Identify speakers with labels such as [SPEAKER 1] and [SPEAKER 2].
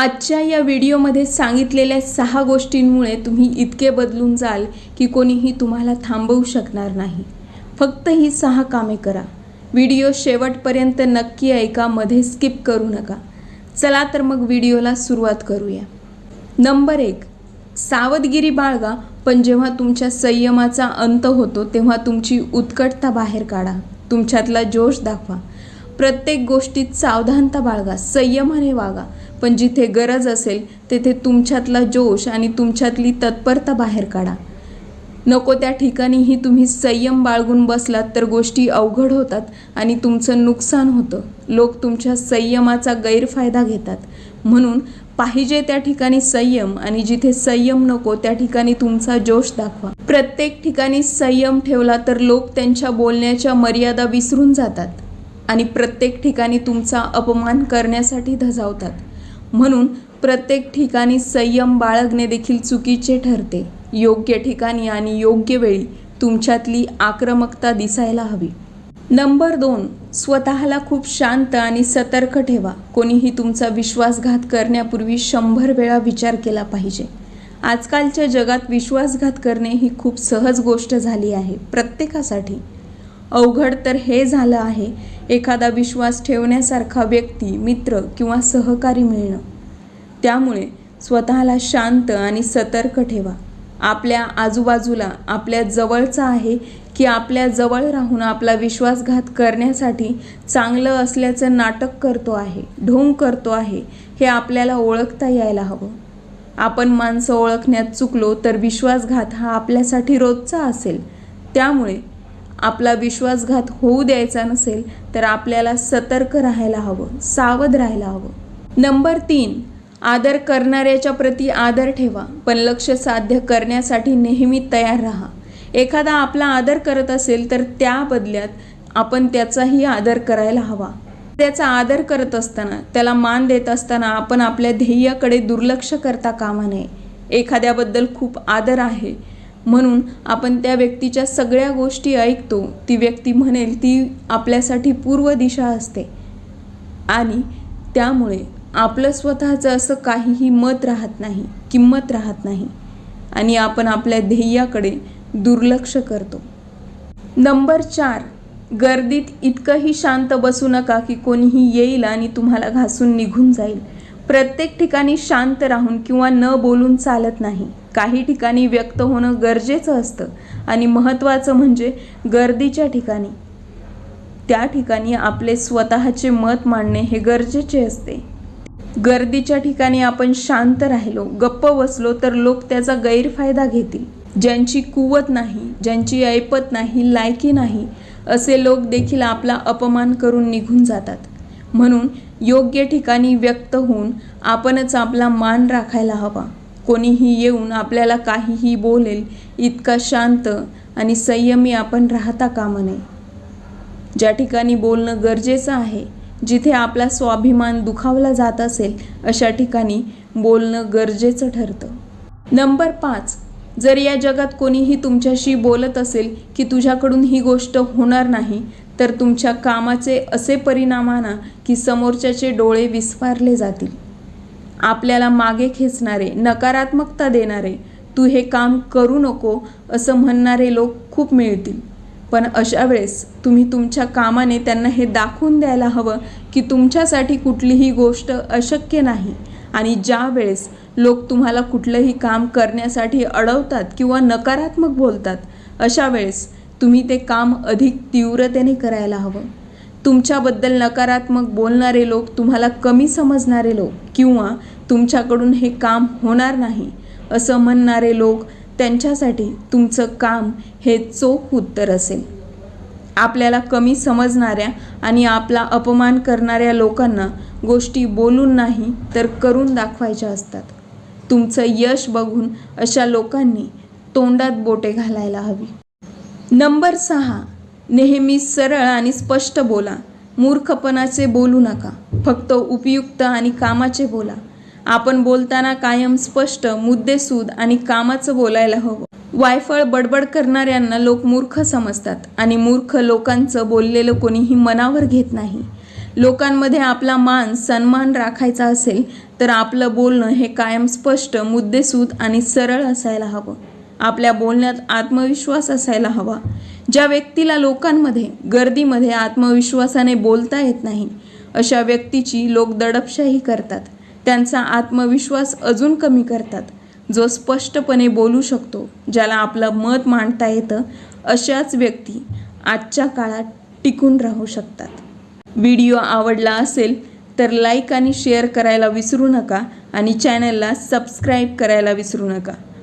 [SPEAKER 1] आजच्या या व्हिडिओमध्ये सांगितलेल्या सहा गोष्टींमुळे तुम्ही इतके बदलून जाल की कोणीही तुम्हाला थांबवू शकणार नाही. फक्त ही सहा कामे करा. व्हिडिओ शेवटपर्यंत नक्की ऐका मध्ये स्किप करू नका. चला तर मग व्हिडिओला सुरुवात करूया. नंबर एक सावधगिरी बाळगा पण जेव्हा तुमच्या संयमाचा अंत होतो तेव्हा तुमची उत्कटता बाहेर काढा. तुमच्यातला जोश दाखवा. प्रत्येक गोष्टीत सावधानता बाळगा संयमाने वागा. पण जिथे गरज असेल तेथे तुमच्यातला जोश आणि तुमच्यातली तत्परता बाहेर काढा. नको त्या ठिकाणीही तुम्ही संयम बाळगून बसलात तर गोष्टी अवघड होतात आणि तुमचं नुकसान होतं. लोक तुमच्या संयमाचा गैरफायदा घेतात. म्हणून पाहिजे त्या ठिकाणी संयम आणि जिथे संयम नको त्या ठिकाणी तुमचा जोश दाखवा. प्रत्येक ठिकाणी संयम ठेवला तर लोक त्यांच्या बोलण्याच्या मर्यादा विसरून जातात. आणि प्रत्येक ठिकाणी तुमचा अपमान करण्यासाठी धजावतात. म्हणून प्रत्येक ठिकाणी संयम बाळगणे देखील चुकीचे ठरते. योग्य ठिकाणी आणि योग्य वेळी तुमच्यातली आक्रमकता दिसायला हवी. नंबर दोन स्वतःला खूप शांत आणि सतर्क ठेवा. कोणीही तुमचा विश्वासघात करण्यापूर्वी शंभर वेळा विचार केला पाहिजे. आजकालच्या जगात विश्वासघात करणे ही खूप सहज गोष्ट झाली आहे प्रत्येकासाठी. अवघड तर हे झालं आहे एखादा विश्वास ठेवण्यासारखा व्यक्ती मित्र किंवा सहकारी मिळणं. त्यामुळे स्वतःला शांत आणि सतर्क ठेवा. आपल्या आजूबाजूला आपल्या जवळचा आहे की आपल्या जवळ राहून आपला विश्वासघात करण्यासाठी चांगलं असल्याचं नाटक करतो आहे ढोंग करतो आहे हे आपल्याला ओळखता यायला हवं. आपण माणसं ओळखण्यात चुकलो तर विश्वासघात हा आपल्यासाठी रोजचा असेल. त्यामुळे आपला विश्वासघात होऊ द्यायचा नसेल तर आपल्याला सतर्क राहायला हवं सावध राहायला हवं. नंबर तीन आदर करणाऱ्याच्या प्रती आदर ठेवा पण लक्ष साध्य करण्यासाठी नेहमी तयार राहा. एखादा आपला आदर करत असेल तर त्या बदल्यात आपण त्याचाही आदर करायला हवा. त्याचा आदर करत असताना त्याला मान देत असताना आपण आपल्या ध्येयाकडे दुर्लक्ष करता कामा नये. एखाद्याबद्दल खूप आदर आहे म्हणून आपण त्या व्यक्तीच्या सगळ्या गोष्टी ऐकतो ती व्यक्ती म्हणेल ती आपल्यासाठी पूर्व दिशा असते. आणि त्यामुळे आपलं स्वतःचं असं काहीही मत राहत नाही किंमत राहत नाही. आणि आपण आपल्या ध्येयाकडे दुर्लक्ष करतो. नंबर चार गर्दीत इतकंही शांत बसू नका की कोणीही येईल आणि तुम्हाला घासून निघून जाईल. प्रत्येक ठिकाणी शांत राहून किंवा न बोलून चालत नाही. काही ठिकाणी व्यक्त होणं गरजेचं असतं आणि महत्त्वाचं म्हणजे गर्दीच्या ठिकाणी. त्या ठिकाणी आपले स्वतःचे मत मांडणे हे गरजेचे असते. गर्दीच्या ठिकाणी आपण शांत राहिलो गप्प बसलो तर लोक त्याचा गैरफायदा घेतील. ज्यांची कुवत नाही ज्यांची ऐपत नाही लायकी नाही असे लोक देखील आपला अपमान करून निघून जातात. म्हणून योग्य ठिकाणी व्यक्त होऊन आपणच आपला मान राखायला हवा. कोणीही येऊन आपल्याला काहीही बोलेल इतका शांत आणि संयमी आपण राहता कामा नये. ज्या ठिकाणी बोलणं गरजेचं आहे जिथे आपला स्वाभिमान दुखावला जात असेल अशा ठिकाणी बोलणं गरजेचं ठरतं. नंबर पाच जर या जगात कोणीही तुमच्याशी बोलत असेल की तुझ्याकडून ही गोष्ट होणार नाही तर तुमच्या कामाचे असे परिणाम आणा की समोरच्याचे डोळे विस्फारले जातील. आपल्याला मागे खेचणारे नकारात्मकता देणारे तू हे काम करू नको असं म्हणणारे लोक खूप मिळतील. पण अशा वेळेस तुम्ही तुमच्या कामाने त्यांना हे दाखवून द्यायला हवं की तुमच्यासाठी कुठलीही गोष्ट अशक्य नाही आणि ज्या वेळेस लोक तुम्हाला कुठलंही काम करण्यासाठी अडवतात किंवा नकारात्मक बोलतात अशा वेळेस तुम्ही ते काम अधिक तीव्रतेने करायला हवं. तुमच्याबद्दल नकारात्मक बोलणारे लोक तुम्हाला कमी समजणारे लोक किंवा तुमच्याकडून हे काम होणार नाही असं म्हणणारे लोक त्यांच्यासाठी तुमचं काम हे चोख उत्तर असेल. आपल्याला कमी समजणाऱ्या आणि आपला अपमान करणाऱ्या लोकांना गोष्टी बोलून नाही तर करून दाखवायच्या असतात. तुमचं यश बघून अशा लोकांनी तोंडात बोटे घालायला हवी. नंबर सहा नेहमी सरळ आणि स्पष्ट बोला. मूर्खपणाचे बोलू नका. फक्त उपयुक्त आणि कामाचे बोला. आपण बोलताना कायम स्पष्ट मुद्देसूद आणि कामाचं बोलायला हवं. वायफळ बडबड करणाऱ्यांना लोक मूर्ख समजतात आणि मूर्ख लोकांचं बोललेलं कोणीही मनावर घेत नाही. लोकांमध्ये आपला मान सन्मान राखायचा असेल तर आपलं बोलणं हे कायम स्पष्ट मुद्देसूद आणि सरळ असायला हवं. आपल्या बोलण्यात आत्मविश्वास असायला हवा. ज्या व्यक्तीला लोकांमध्ये गर्दीमध्ये आत्मविश्वासाने बोलता येत नाही अशा व्यक्तीची लोक दडपशाही करतात. त्यांचा आत्मविश्वास अजून कमी करतात. जो स्पष्टपणे बोलू शकतो ज्याला आपलं मत मांडता येतं अशाच व्यक्ती आजच्या काळात टिकून राहू शकतात. व्हिडिओ आवडला असेल तर लाईक आणि शेअर करायला विसरू नका आणि चॅनलला सबस्क्राईब करायला विसरू नका.